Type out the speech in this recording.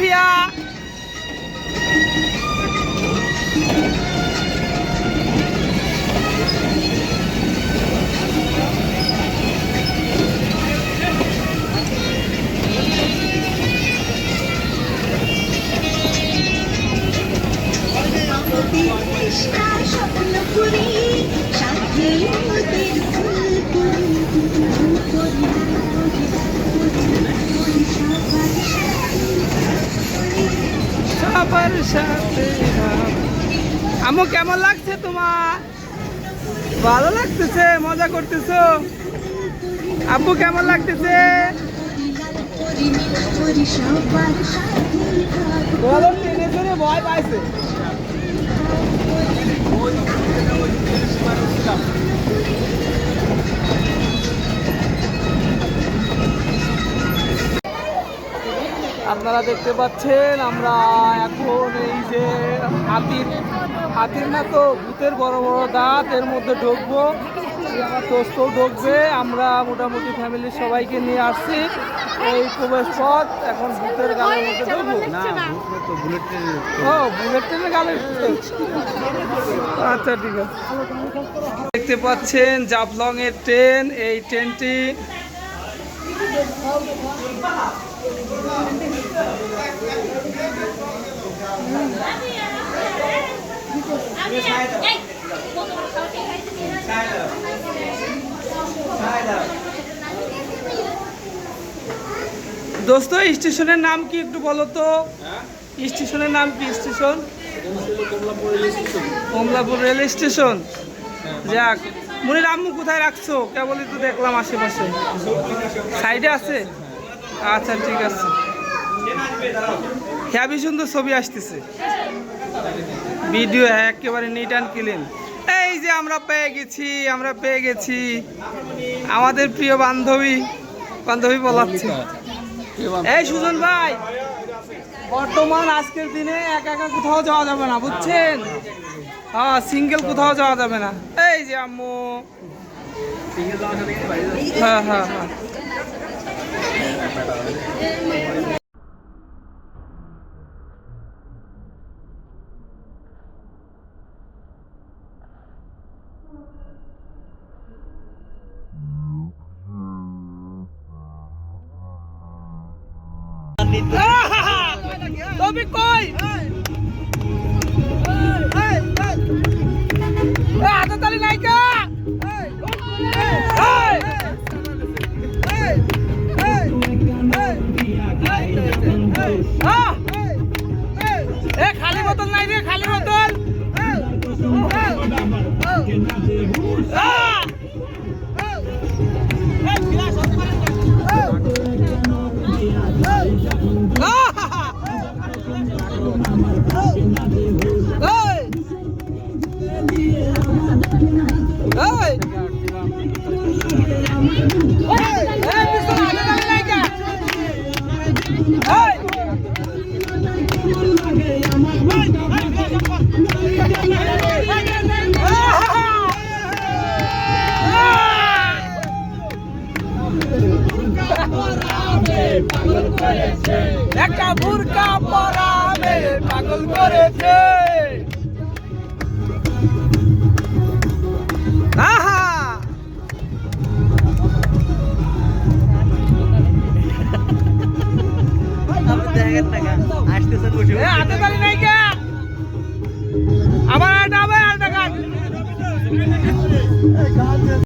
对呀 সাথে আমু কেমন লাগছে তোমার? ভালো লাগতেছে মজা করতেছো? আব্বু কেমন লাগতেছে? ভয় পাইছে। আপনারা দেখতে পাচ্ছেন আমরা এখন এই যে হাতির হাতির না তো ভূতের বড় বড় দাঁত এর মধ্যে ঢুকবো। আমার দোস্তও ঢুকবে আমরা মোটামুটি ফ্যামিলির সবাইকে নিয়ে আসছি। এই প্রবেশ পথ এখন ভূতের গালের মধ্যে ঢুকবো। ও বুলেট ট্রেনের গালে আচ্ছা ঠিক আছে। দেখতে পাচ্ছেন জাফলং এর ট্রেন এই ট্রেনটি দোস্ত স্টেশনের নাম কি একটু বলো তো? স্টেশনের নাম কি স্টেশন? Kamalapur rail station. যাক মনির আম্মু কোথায় রাখছো? কেবলই তো দেখলাম আশেপাশে। সাইডে আছে? আচ্ছা ঠিক আছে। হ্যাভি সুন্দর ছবি আসতেছে। ভিডিও একেবারে নিট অ্যান্ড ক্লিন এই যে আমরা পেয়ে গেছি, আমরা পেয়ে গেছি। আমাদের প্রিয় বান্ধবী বান্ধবী বলাচ্ছে। এই সুজন ভাই, বর্তমান আজকের দিনে একা একা কোথাও যাওয়া যাবে না, বুঝছেন? হ্যাঁ সিঙ্গেল কোথাও যাওয়া যাবে না। এই যে আম্মু। হ্যাঁ হ্যাঁ হ্যাঁ। তবে কই? হাতে তালি নাইকা খালি বোতল নাই রে খালি বোতল। একটা বুরকা পরামে পাগল করেছে এ, হাতে তালি নাই কে? আবার আটা আবার আটা কাট।